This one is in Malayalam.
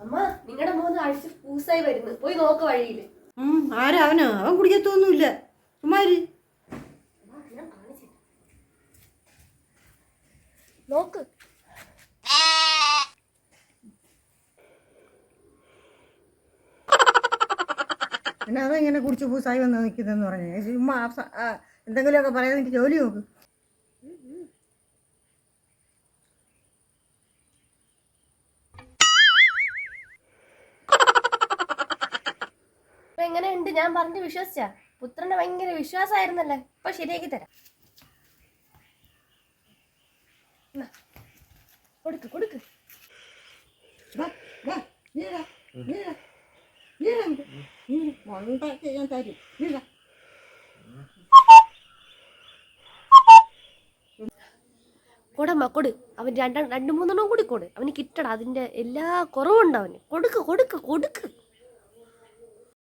കാഴ്ച പൂസായി വരുന്നു. പോയി നോക്ക് വഴിയിൽ. ആരാ അവനോ? അവൻ കുടിക്കത്തൊന്നുമില്ല. ചുമ്മാരി. നോക്ക്. പിന്നെ അതെങ്ങനെ ഇങ്ങനെ കുടിച്ച് പൂസായി വന്ന് നിൽക്കുന്നതെന്ന് പറഞ്ഞു. ചുമ്മാ എന്തെങ്കിലുമൊക്കെ പറയാൻ എനിക്ക് ജോലി നോക്ക്. ഞാൻ പറഞ്ഞ് വിശ്വസിച്ച. പുത്രന്റെ ഭയങ്കര വിശ്വാസമായിരുന്നല്ലേ ഇപ്പൊ ശരിയാക്കി തരാം. കൊടുക്ക് കൊടുക്ക്. ഞാൻ തരും. കൊടുമ്മ കൊടു. അവൻ രണ്ട് രണ്ട് മൂന്നെണ്ണം കൂടി കൊടു. അവന് കിട്ടണം അതിന്റെ എല്ലാ കുറവുണ്ട് അവന്. കൊടുക്ക് കൊടുക്ക് കൊടുക്ക്.